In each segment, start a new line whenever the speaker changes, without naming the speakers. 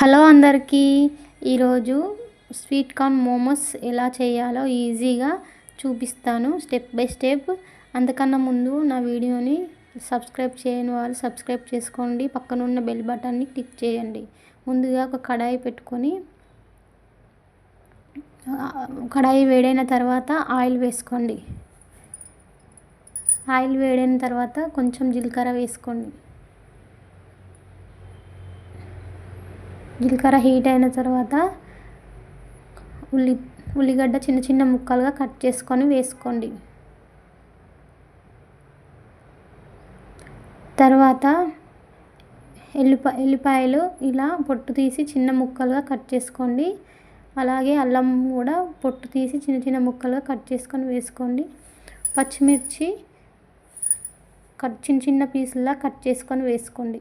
Hello అందరికీ. ఈరోజు sweet corn momos ఎలా చేయాలో ఈజీగా చూపిస్తాను స్టెప్ బై స్టెప్. అంతకన్నా ముందు నా వీడియోని సబ్స్క్రైబ్ చేయని వాళ్ళు సబ్స్క్రైబ్ చేసుకోండి. పక్కన ఉన్న బెల్ బటన్ని క్లిక్ చేయండి. ముందుగా ఒక కడాయి పెట్టుకొని కడాయి వేడైన తర్వాత ఆయిల్ వేసుకోండి. ఆయిల్ వేడైన తర్వాత కొంచెం జీలకర్ర వేసుకోండి. జీలకర్ర హీట్ అయిన తర్వాత ఉల్లి ఉల్లిగడ్డ చిన్న చిన్న ముక్కలుగా కట్ చేసుకొని వేసుకోండి. తర్వాత ఎల్లిపా ఎల్లిపాయలు ఇలా పొట్టు తీసి చిన్న ముక్కలుగా కట్ చేసుకోండి. అలాగే అల్లం కూడా పొట్టు తీసి చిన్న చిన్న ముక్కలుగా కట్ చేసుకొని వేసుకోండి. పచ్చిమిర్చి కట్ చిన్న చిన్న పీసుల్లా కట్ చేసుకొని వేసుకోండి.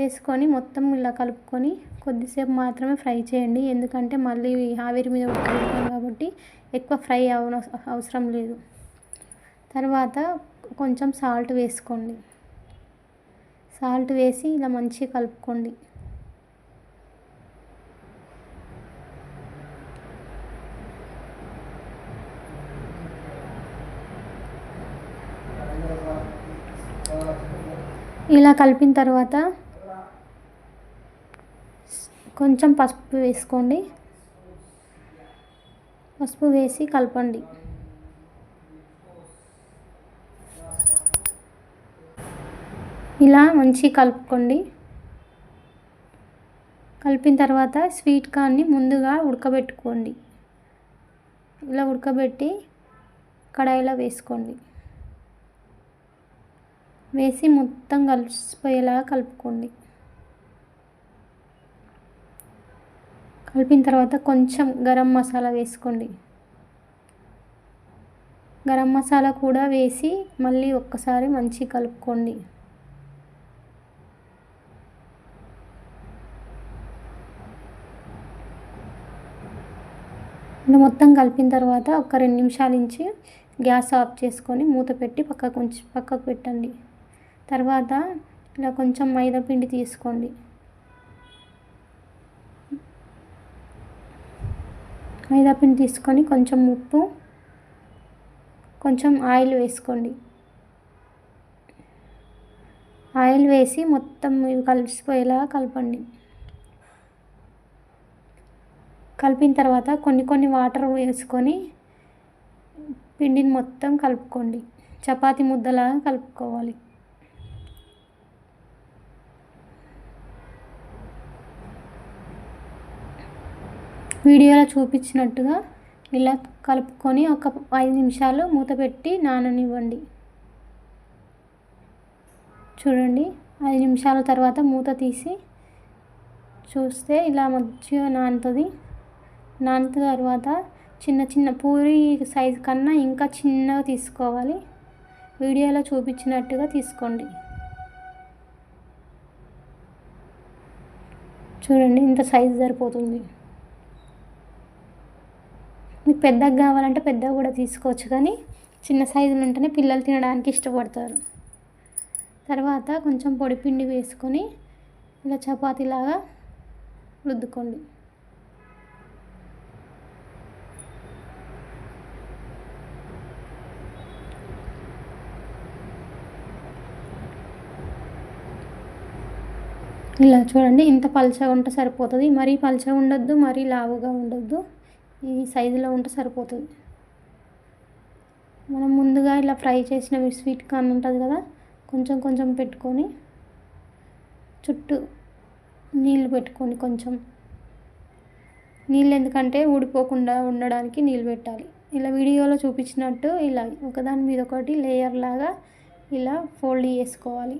వేసుకొని మొత్తం ఇలా కలుపుకొని కొద్దిసేపు మాత్రమే ఫ్రై చేయండి. ఎందుకంటే మళ్ళీ ఆవిరి మీద ఉడకబెడతాం కాబట్టి ఎక్కువ ఫ్రై అవ అవసరం లేదు. తర్వాత కొంచెం సాల్ట్ వేసుకోండి. సాల్ట్ వేసి ఇలా మంచిగా కలుపుకోండి. ఇలా కలిపిన తర్వాత కొంచెం పసుపు వేసుకోండి. పసుపు వేసి కలపండి. ఇలా మంచి కలుపుకోండి. కలిపిన తర్వాత స్వీట్ కార్న్ని ముందుగా ఉడకబెట్టుకోండి. ఇలా ఉడకబెట్టి కడాయిలో వేసుకోండి. వేసి మొత్తం కలిసిపోయేలాగా కలుపుకోండి. కలిపిన తర్వాత కొంచెం గరం మసాలా వేసుకోండి. గరం మసాలా కూడా వేసి మళ్ళీ ఒక్కసారి మంచి కలుపుకోండి. మొత్తం కలిపిన తర్వాత ఒక రెండు నిమిషాల నుంచి గ్యాస్ ఆఫ్ చేసుకొని మూత పెట్టి పక్కకు పక్కకు పెట్టండి. తర్వాత ఇలా కొంచెం మైదా పిండి తీసుకోండి. మైదాపిండి తీసుకొని కొంచెం ఉప్పు కొంచెం ఆయిల్ వేసుకోండి. ఆయిల్ వేసి మొత్తం ఇవి కలిసిపోయేలా కలపండి. కలిపిన తర్వాత కొన్ని కొన్ని వాటర్ వేసుకొని పిండిని మొత్తం కలుపుకోండి. చపాతి ముద్దలాగా కలుపుకోవాలి. వీడియోలో చూపించినట్టుగా ఇలా కలుపుకొని ఒక ఐదు నిమిషాలు మూత పెట్టి నాననివ్వండి. చూడండి ఐదు నిమిషాల తర్వాత మూత తీసి చూస్తే ఇలా మంచిగా నానుతుంది. నానిన తర్వాత చిన్న చిన్న పూరి సైజు కన్నా ఇంకా చిన్నగా తీసుకోవాలి. వీడియోలో చూపించినట్టుగా తీసుకోండి. చూడండి ఇంత సైజు సరిపోతుంది. పెద్దగా కావాలంటే పెద్దగా కూడా తీసుకోవచ్చు కానీ చిన్న సైజులు ఉంటేనే పిల్లలు తినడానికి ఇష్టపడతారు. తర్వాత కొంచెం పొడి పిండి వేసుకొని ఇలా చపాతీలాగా రుద్దుకోండి. ఇలా చూడండి ఇంత పలచగా ఉంటే సరిపోతుంది. మరీ పలచగా ఉండొద్దు మరీ లావుగా ఉండొద్దు. ఈ సైజులో ఉంటే సరిపోతుంది. మనం ముందుగా ఇలా ఫ్రై చేసిన స్వీట్ కార్న్ ఉంటుంది కదా కొంచెం కొంచెం పెట్టుకొని చుట్టూ నీళ్ళు పెట్టుకొని కొంచెం. నీళ్ళు ఎందుకంటే ఊడిపోకుండా ఉండడానికి నీళ్ళు పెట్టాలి. ఇలా వీడియోలో చూపించినట్టు ఇలా ఒకదాని మీద ఒకటి లేయర్ లాగా ఇలా ఫోల్డ్ చేసుకోవాలి.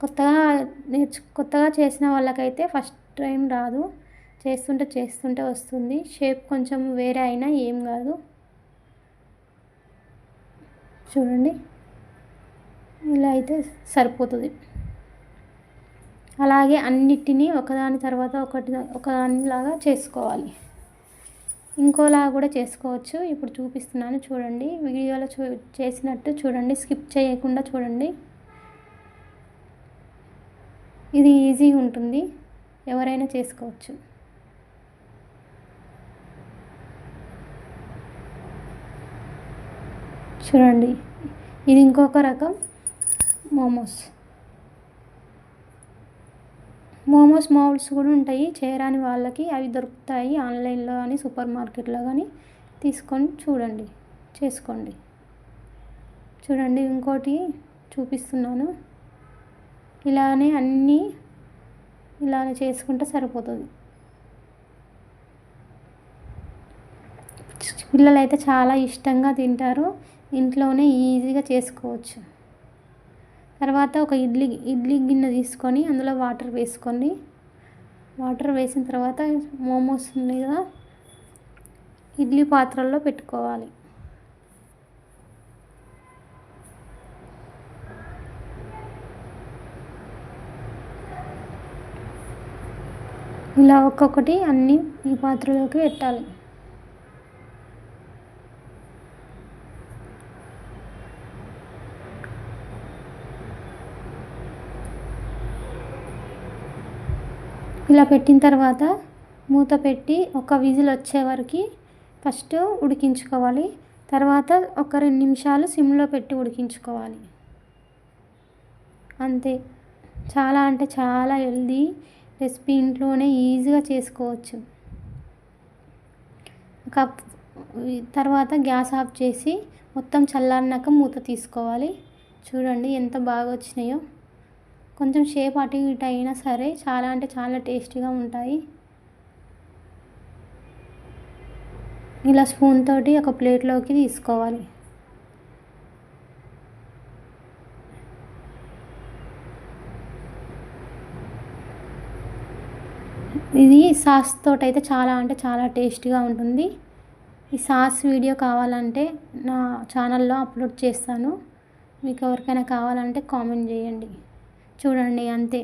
కొత్తగా నేర్చు కొత్తగా చేసిన వాళ్ళకైతే ఫస్ట్ టైం రాదు. చేస్తుంటే చేస్తుంటే వస్తుంది. షేప్ కొంచెం వేరే అయినా ఏం కాదు. చూడండి. ఇలా అయితే సరిపోతుంది. అలాగే అన్నిటినీ ఒకదాని తర్వాత ఒకటి ఒకదానిలాగా చేసుకోవాలి. ఇంకోలా కూడా చేసుకోవచ్చు. ఇప్పుడు చూపిస్తున్నాను చూడండి. వీడియోలో చూ చేసినట్టు చూడండి. స్కిప్ చేయకుండా చూడండి. ఇది ఈజీ ఉంటుంది. ఎవరైనా చేసుకోవచ్చు. చూడండి. ఇది ఇంకొక రకం మోమోస్. మోమోస్ మౌల్స్ కూడా ఉంటాయి. చేయరాని వాళ్ళకి అవి దొరుకుతాయి ఆన్లైన్లో కానీ సూపర్ మార్కెట్లో కానీ తీసుకొని చూడండి. చేసుకోండి. చూడండి ఇంకోటి చూపిస్తున్నాను. ఇలానే అన్నీ ఇలానే చేసుకుంటే సరిపోతుంది. పిల్లలు అయితే చాలా ఇష్టంగా తింటారు. ఇంట్లోనే ఈజీగా చేసుకోవచ్చు. తర్వాత ఒక ఇడ్లీ ఇడ్లీ గిన్నె తీసుకొని అందులో వాటర్ వేసుకోండి వాటర్ వేసిన తర్వాత మోమోస్ ఉన్నాయి కదా ఇడ్లీ పాత్రల్లో పెట్టుకోవాలి. ఇలా ఒక్కొక్కటి అన్నీ ఈ పాత్రలోకి పెట్టాలి. ఇలా పెట్టిన తర్వాత మూత పెట్టి ఒక విజిల్ వచ్చే వరకు ఫస్ట్ ఉడికించుకోవాలి. తర్వాత ఒక రెండు నిమిషాలు సిమ్లో పెట్టి ఉడికించుకోవాలి. అంతే. చాలా అంటే చాలా హెల్దీ రెసిపీ ఇంట్లోనే ఈజీగా చేసుకోవచ్చు. కప్ తర్వాత గ్యాస్ ఆఫ్ చేసి మొత్తం చల్లారినాక మూత తీసుకోవాలి. చూడండి ఎంత బాగా వచ్చినాయో. కొంచెం షేప్ అటు ఇటు అయినా సరే చాలా అంటే చాలా టేస్టీగా ఉంటాయి. ఇలా స్పూన్ తోటి ఒక ప్లేట్లోకి తీసుకోవాలి. ఇది సాస్ తోటి అయితే చాలా అంటే చాలా టేస్టీగా ఉంటుంది. ఈ సాస్ వీడియో కావాలంటే నా ఛానల్లో అప్లోడ్ చేస్తాను. మీకు ఎవరికైనా కావాలంటే కామెంట్ చేయండి. చూడండి అంతే.